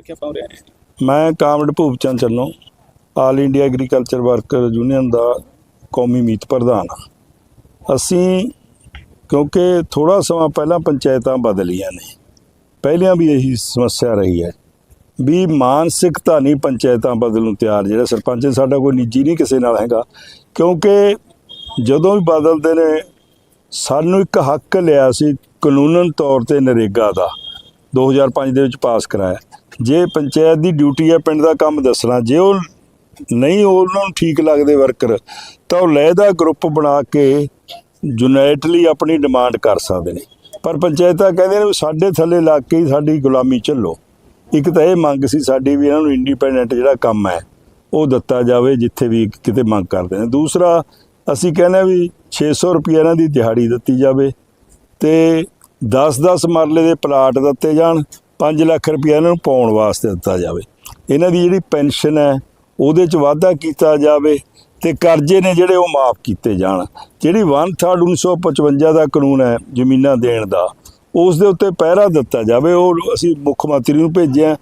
ਕਿ ਆਪਾਂ ਉਰੇ ਆਏ ਮੈਂ comrade Bhupchand Channo all India agriculture worker union ਦਾ ਕੌਮੀ ਮੀਤ ਪ੍ਰਧਾਨ ਹਾਂ। ਅਸੀਂ ਕਿਉਂਕਿ ਥੋੜਾ ਸਮਾਂ ਪਹਿਲਾਂ ਪੰਚਾਇਤਾਂ ਬਦਲੀਆਂ ਨੇ ਪਹਿਲਿਆਂ ਵੀ ਇਹੀ ਸਮੱਸਿਆ ਰਹੀ ਹੈ ਵੀ ਮਾਨਸਿਕਤਾ ਨਹੀਂ ਪੰਚਾਇਤਾਂ ਬਦਲਣ ਨੂੰ ਤਿਆਰ ਜਿਹੜਾ ਸਰਪੰਚ ਹੈ, ਸਾਡਾ ਕੋਈ ਨਿੱਜੀ ਨਹੀਂ ਕਿਸੇ ਨਾਲ ਹੈਗਾ ਕਿਉਂਕਿ ਜਦੋਂ ਵੀ ਬਦਲਦੇ ਨੇ ਸਾਨੂੰ ਇੱਕ ਹੱਕ ਲਿਆ ਸੀ ਕਾਨੂੰਨਨ ਤੌਰ ਤੇ ਨਰੇਗਾ ਦਾ 2005 ਦੇ ਵਿੱਚ ਪਾਸ ਕਰਾਇਆ ਜੇ ਪੰਚਾਇਤ ਦੀ ਡਿਊਟੀ ਹੈ ਪਿੰਡ ਦਾ ਕੰਮ ਦੱਸਣਾ, ਜੇ ਉਹ ਨਹੀਂ ਉਹਨਾਂ ਨੂੰ ਠੀਕ ਲੱਗਦੇ ਵਰਕਰ, ਤਾਂ ਉਹ ਲਹਿਦਾ ਗਰੁੱਪ ਬਣਾ ਕੇ ਯੂਨਾਈਟਲੀ ਆਪਣੀ ਡਿਮਾਂਡ ਕਰ ਸਕਦੇ ਨੇ। ਪਰ ਪੰਚਾਇਤਾਂ ਕਹਿੰਦੇ ਨੇ ਵੀ ਸਾਡੇ ਥੱਲੇ ਲੱਗ ਕੇ ਸਾਡੀ ਗੁਲਾਮੀ ਚੱਲੋ ਇੱਕ ਤਾਂ ਇਹ ਮੰਗ ਸੀ ਸਾਡੀ ਵੀ ਇਹਨਾਂ ਨੂੰ ਇੰਡੀਪੈਂਡੈਂਟ ਜਿਹੜਾ ਕੰਮ ਹੈ, ਉਹ ਦਿੱਤਾ ਜਾਵੇ ਜਿੱਥੇ ਵੀ ਕਿਤੇ ਮੰਗ ਕਰਦੇ ਨੇ। ਦੂਸਰਾ, ਅਸੀਂ ਕਹਿੰਦੇ ਹਾਂ ਵੀ 600 ਰੁਪਏ ਇਹਨਾਂ ਦੀ ਦਿਹਾੜੀ ਦਿੱਤੀ ਜਾਵੇ ਤੇ 10-10 ਮਰਲੇ ਦੇ ਪਲਾਟ ਦਿੱਤੇ ਜਾਣ 5 ਲੱਖ ਰੁਪਏ ਇਹਨਾਂ ਨੂੰ ਪਾਉਣ ਵਾਸਤੇ ਦਿੱਤਾ ਜਾਵੇ। ਇਹਨਾਂ ਦੀ ਜਿਹੜੀ ਪੈਨਸ਼ਨ ਹੈ, ਉਹਦੇ 'ਚ ਵਾਧਾ ਕੀਤਾ ਜਾਵੇ ਤੇ ਕਰਜ਼ੇ ਨੇ ਜਿਹੜੇ ਉਹ ਮਾਫ ਕੀਤੇ ਜਾਣ। ਜਿਹੜੀ 1/3 1955 ਦਾ ਕਾਨੂੰਨ ਹੈ ਜ਼ਮੀਨਾਂ ਦੇਣ ਦਾ, ਉਸ ਦੇ ਉੱਤੇ ਪਹਿਰਾ ਦਿੱਤਾ ਜਾਵੇ। ਉਹ ਅਸੀਂ ਮੁੱਖ ਮੰਤਰੀ ਨੂੰ ਭੇਜਿਆ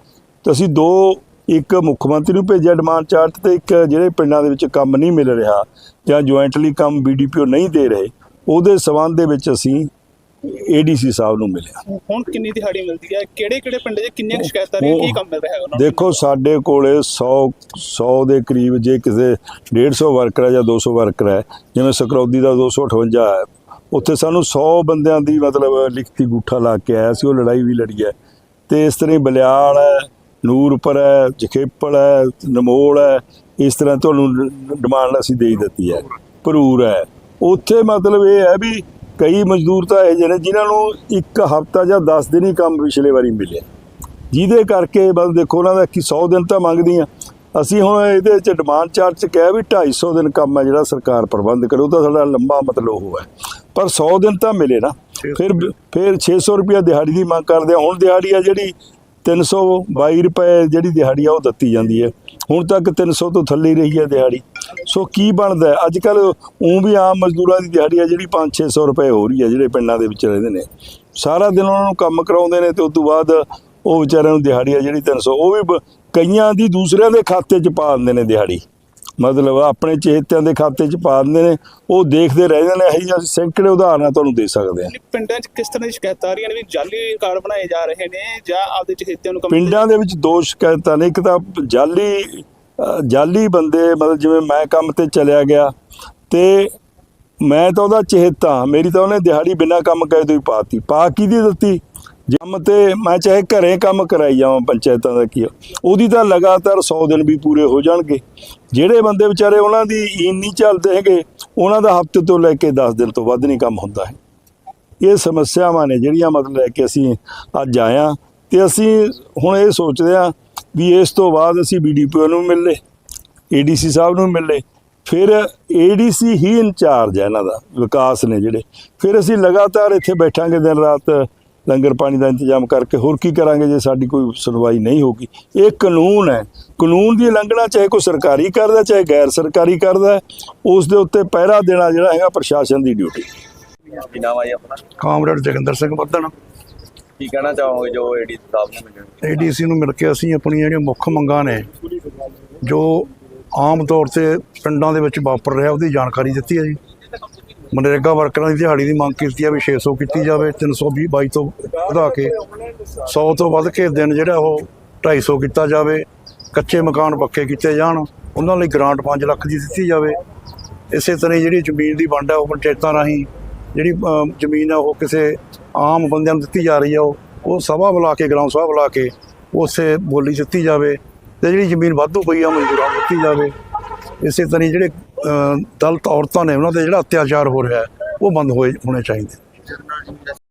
ਤੇ ਅਸੀਂ ਦੋ, ਇੱਕ ਮੁੱਖ ਮੰਤਰੀ ਨੂੰ ਭੇਜਿਆ ਡਿਮਾਂਡ ਚਾਰਟ ਤੇ, ਇੱਕ ਜਿਹੜੇ ਪਿੰਡਾਂ ਦੇ ਵਿੱਚ ਕੰਮ ਨਹੀਂ ਮਿਲ ਰਿਹਾ ਜਾਂ ਜੁਆਇੰਟਲੀ ਕੰਮ ਬੀਡੀਪੀਓ ਨਹੀਂ ਦੇ ਰਹੇ, ਉਹਦੇ ਸਬੰਧ ਦੇ ਵਿੱਚ ਅਸੀਂ ਏਡੀਸੀ ਸਾਹਿਬ ਨੂੰ ਮਿਲਿਆ। ਹੁਣ ਕਿੰਨੀ ਦਿਹਾੜੀ ਮਿਲਦੀ ਹੈ? ਕਿਹੜੇ ਕਿਹੜੇ ਪਿੰਡ 'ਚ ਕਿੰਨੀਆਂ ਸ਼ਿਕਾਇਤਾਂ ਨੇ? ਕੀ ਕੰਮ ਮਿਲ ਰਿਹਾ ਹੈ ਉਹਨਾਂ ਨੂੰ? ਦੇਖੋ ਸਾਡੇ ਕੋਲੇ 100 100 ਦੇ ਕਰੀਬ ਜੇ ਕਿਸੇ 150 ਵਰਕਰ ਹੈ ਜਾਂ 200 ਵਰਕਰ ਹੈ ਜਿਵੇਂ ਸਕਰੌਦੀ ਦਾ 258 ਹੈ ਉੱਥੇ ਸਾਨੂੰ 100 ਬੰਦਿਆਂ ਦੀ ਮਤਲਬ ਲਿਖਤੀ ਗੂਠਾ ਲਾ ਕੇ ਆਇਆ ਸੀ ਉਹ ਲੜਾਈ ਵੀ ਲੜੀ ਹੈ। ਤੇ ਇਸ ਤਰ੍ਹਾਂ ਹੀ ਬਲਿਆਲ ਹੈ ਨੂਰਪੁਰ ਹੈ ਜਖੇਪਲ ਹੈ ਨਮੋਲ ਹੈ ਇਸ ਤਰ੍ਹਾਂ ਤੁਹਾਨੂੰ ਡਿਮਾਂਡ ਅਸੀਂ ਦੇ ਦਿੱਤੀ ਹੈ। ਭਰੂਰ ਹੈ। ਉੱਥੇ ਮਤਲਬ ਇਹ ਹੈ ਵੀ ਕਈ ਮਜ਼ਦੂਰ ਤਾਂ ਇਹ ਜਿਹੇ ਨੇ ਜਿਨ੍ਹਾਂ ਨੂੰ ਇੱਕ ਹਫ਼ਤਾ ਜਾਂ 10 ਦਿਨ ਹੀ ਕੰਮ ਪਿਛਲੇ ਵਾਰੀ ਮਿਲਿਆ। ਜਿਹਦੇ ਕਰਕੇ ਬਸ ਦੇਖੋ ਉਹਨਾਂ ਦਾ ਕਿ 100 ਦਿਨ ਤਾਂ ਮੰਗਦੀਆਂ। ਅਸੀਂ ਹੁਣ ਇਹਦੇ ਵਿੱਚ ਡਿਮਾਂਡ ਚਾਰਟ ਚ ਕਿਹਾ ਵੀ 250 ਦਿਨ ਕੰਮ ਹੈ ਜਿਹੜਾ ਸਰਕਾਰ ਪ੍ਰਬੰਧ ਕਰੇ, ਉਹ ਤਾਂ ਸਾਡਾ ਲੰਬਾ ਮਤਲਬ ਉਹ ਹੈ। ਪਰ 100 ਦਿਨ ਤਾਂ ਮਿਲੇ ਨਾ। ਫਿਰ ਫਿਰ 600 ਰੁਪਇਆ ਦਿਹਾੜੀ ਦੀ ਮੰਗ ਕਰਦੇ ਆ। ਹੁਣ ਦਿਹਾੜੀ ਆ ਜਿਹੜੀ 322 ਰੁਪਏ ਜਿਹੜੀ ਦਿਹਾੜੀ ਆ, ਉਹ ਦਿੱਤੀ ਜਾਂਦੀ ਹੈ। ਹੁਣ ਤੱਕ 300 ਤੋਂ ਥੱਲੇ ਰਹੀ ਹੈ ਦਿਹਾੜੀ। ਸੋ ਕੀ ਬਣਦਾ? ਅੱਜ ਕੱਲ ਉਹ ਵੀ ਆਮ ਮਜ਼ਦੂਰਾਂ ਦੀ ਦਿਹਾੜੀ ਆ ਜਿਹੜੀ 5-600 ਰੁਪਏ ਹੋ ਰਹੀ ਹੈ ਜਿਹੜੇ ਪਿੰਡਾਂ ਦੇ ਵਿੱਚ ਰਹਿੰਦੇ ਨੇ। ਸਾਰਾ ਦਿਨ ਉਹਨਾਂ ਨੂੰ ਕੰਮ ਕਰਾਉਂਦੇ ਨੇ ਤੇ ਉਸ ਤੋਂ ਬਾਅਦ ਉਹ ਵਿਚਾਰਿਆਂ ਨੂੰ ਦਿਹਾੜੀ ਆ ਜਿਹੜੀ 300 ਉਹ ਵੀ ਕਈਆਂ ਦੀ ਦੂਸਰਿਆਂ ਦੇ ਖਾਤੇ 'ਚ ਪਾ ਦਿੰਦੇ ਨੇ ਦਿਹਾੜੀ। ਮਤਲਬ ਆਪਣੇ ਚੇਤਿਆਂ ਦੇ ਖਾਤੇ 'ਚ ਪਾ ਦਿੰਦੇ ਨੇ। ਉਹ ਦੇਖਦੇ ਰਹਿ ਜਾਂਦੇ ਨੇ। ਇਹੀ ਅਸੀਂ ਸੈਂਕੜੇ ਉਦਾਹਰਨਾਂ ਤੁਹਾਨੂੰ ਦੇ ਸਕਦੇ ਹਾਂ। ਪਿੰਡਾਂ 'ਚ ਕਿਸ ਤਰ੍ਹਾਂ ਦੀ ਸ਼ਿਕਾਇਤਾਂ ਆ ਰਹੀਆਂ ਨੇ ਵੀ ਜਾਲੀ ਕਾਰਡ ਬਣਾਏ ਜਾ ਰਹੇ ਨੇ ਜਾਂ ਆਪਦੇ ਚਹੇਤਿਆਂ ਨੂੰ ਪਿੰਡਾਂ ਦੇ ਵਿੱਚ ਦੋ ਸ਼ਿਕਾਇਤਾਂ ਨੇ। ਇੱਕ ਤਾਂ ਜਾਲੀ ਜਾਲੀ ਬੰਦੇ, ਮਤਲਬ ਜਿਵੇਂ ਮੈਂ ਕੰਮ ਤੇ ਚਲਿਆ ਗਿਆ ਤੇ ਮੈਂ ਤਾਂ ਉਹਦਾ ਚਹੇਤਾ, ਮੇਰੀ ਤਾਂ ਉਹਨੇ ਦਿਹਾੜੀ ਬਿਨਾਂ ਕੰਮ ਕਰੇ ਤੋਂ ਹੀ ਪਾਤੀ। ਪਾ ਕਿਹਦੀ ਦਿੱਤੀ? ਜੰਮ ਤੇ ਮੈਂ ਚਾਹੇ ਘਰੇ ਕੰਮ ਕਰਾਈ ਜਾਵਾਂ ਪੰਚਾਇਤਾਂ ਦਾ ਕੀ ਉਹਦੀ ਤਾਂ ਲਗਾਤਾਰ 100 ਦਿਨ ਵੀ ਪੂਰੇ ਹੋ ਜਾਣਗੇ। ਜਿਹੜੇ ਬੰਦੇ ਵਿਚਾਰੇ ਉਹਨਾਂ ਦੀ ਈਨ ਨਹੀਂ ਚੱਲਦੇ ਹੈਗੇ ਉਹਨਾਂ ਦਾ ਹਫ਼ਤੇ ਤੋਂ ਲੈ ਕੇ 10 ਦਿਨ ਤੋਂ ਵੱਧ ਨਹੀਂ ਕੰਮ ਹੁੰਦਾ ਹੈ। ਇਹ ਸਮੱਸਿਆਵਾਂ ਨੇ ਜਿਹੜੀਆਂ ਮਤਲਬ ਲੈ ਕੇ ਅਸੀਂ ਅੱਜ ਆਇਆ ਤੇ ਅਸੀਂ ਹੁਣ ਇਹ ਸੋਚਦੇ ਆ ਵੀ ਇਸ ਤੋਂ ਬਾਅਦ ਅਸੀਂ ਬੀਡੀਪੀਓ ਨੂੰ ਮਿਲੇ ਏਡੀਸੀ ਸਾਹਿਬ ਨੂੰ ਮਿਲੇ ਫਿਰ ਏਡੀਸੀ ਹੀ ਇੰਚਾਰਜ ਹੈ ਇਹਨਾਂ ਦਾ ਵਿਕਾਸ ਨੇ ਜਿਹੜੇ। ਫਿਰ ਅਸੀਂ ਲਗਾਤਾਰ ਇੱਥੇ ਬੈਠਾਂਗੇ ਦਿਨ ਰਾਤ ਲੰਗਰ ਪਾਣੀ ਦਾ ਇੰਤਜ਼ਾਮ ਕਰਕੇ ਹੋਰ ਕੀ ਕਰਾਂਗੇ ਜੇ ਸਾਡੀ ਕੋਈ ਸੁਣਵਾਈ ਨਹੀਂ ਹੋਗੀ ਇਹ ਕਾਨੂੰਨ ਹੈ। ਕਾਨੂੰਨ ਦੀ ਉਲੰਘਣਾ ਚਾਹੇ ਕੋਈ ਸਰਕਾਰੀ ਕਰਦਾ ਚਾਹੇ ਗੈਰ ਸਰਕਾਰੀ ਕਰਦਾ ਉਸ ਦੇ ਉੱਤੇ ਪਹਿਰਾ ਦੇਣਾ ਜਿਹੜਾ ਹੈਗਾ ਪ੍ਰਸ਼ਾਸਨ ਦੀ ਡਿਊਟੀ। ਕਾਮਰੇਡ ਜਗਿੰਦਰ ਸਿੰਘ ਬੱਦਣ ਕੀ ਕਹਿਣਾ ਚਾਹੋਗੇ ਜੋ ਏਡੀ ਸਾਹਿਬ ਨੂੰ ਮਿਲਣ ਏਡੀਸੀ ਨੂੰ ਮਿਲ ਕੇ ਅਸੀਂ ਆਪਣੀਆਂ ਜਿਹੜੀਆਂ ਮੁੱਖ ਮੰਗਾਂ ਨੇ, ਜੋ ਆਮ ਤੌਰ ਤੇ ਪਿੰਡਾਂ ਦੇ ਵਿੱਚ ਵਾਪਰ ਰਿਹਾ, ਉਹਦੀ ਜਾਣਕਾਰੀ ਦਿੱਤੀ ਹੈ ਜੀ। ਮਨਰੇਗਾ ਵਰਕਰਾਂ ਦੀ ਦਿਹਾੜੀ ਦੀ ਮੰਗ ਕੀਤੀ ਹੈ ਵੀ 600 ਕੀਤੀ ਜਾਵੇ 320 22 ਤੋਂ ਵਧਾ ਕੇ 100 ਤੋਂ ਵੱਧ ਕੇ ਦਿਨ ਜਿਹੜਾ ਉਹ 250 ਕੀਤਾ ਜਾਵੇ, ਕੱਚੇ ਮਕਾਨ ਪੱਕੇ ਕੀਤੇ ਜਾਣ, ਉਹਨਾਂ ਲਈ ਗ੍ਰਾਂਟ 5 ਲੱਖ ਦੀ ਦਿੱਤੀ ਜਾਵੇ। ਇਸੇ ਤਰ੍ਹਾਂ ਹੀ ਜਿਹੜੀ ਜ਼ਮੀਨ ਦੀ ਵੰਡ ਹੈ, ਉਹ ਪੰਚਾਇਤਾਂ ਰਾਹੀਂ ਜਿਹੜੀ ਜ਼ਮੀਨ ਆ, ਉਹ ਕਿਸੇ ਆਮ ਬੰਦਿਆਂ ਨੂੰ ਦਿੱਤੀ ਜਾ ਰਹੀ ਹੈ ਉਹ ਉਹ ਸਭਾ ਬੁਲਾ ਕੇ ਗ੍ਰਾਮ ਸਭਾ ਬੁਲਾ ਕੇ, ਉਸੇ ਬੋਲੀ ਦਿੱਤੀ ਜਾਵੇ ਤੇ ਜਿਹੜੀ ਜ਼ਮੀਨ ਵਾਧੂ ਪਈ ਆ, ਮਜ਼ਦੂਰਾਂ ਨੂੰ ਦਿੱਤੀ ਜਾਵੇ। ਇਸੇ ਤਰ੍ਹਾਂ ਹੀ ਜਿਹੜੇ ਦਲਤ ਔਰਤਾਂ ਨੇ, ਉਹਨਾਂ ਤੇ ਜਿਹੜਾ ਅਤਿਆਚਾਰ ਹੋ ਰਿਹਾ, ਉਹ ਬੰਦ ਹੋਏ, ਹੋਣੇ ਚਾਹੀਦੇ।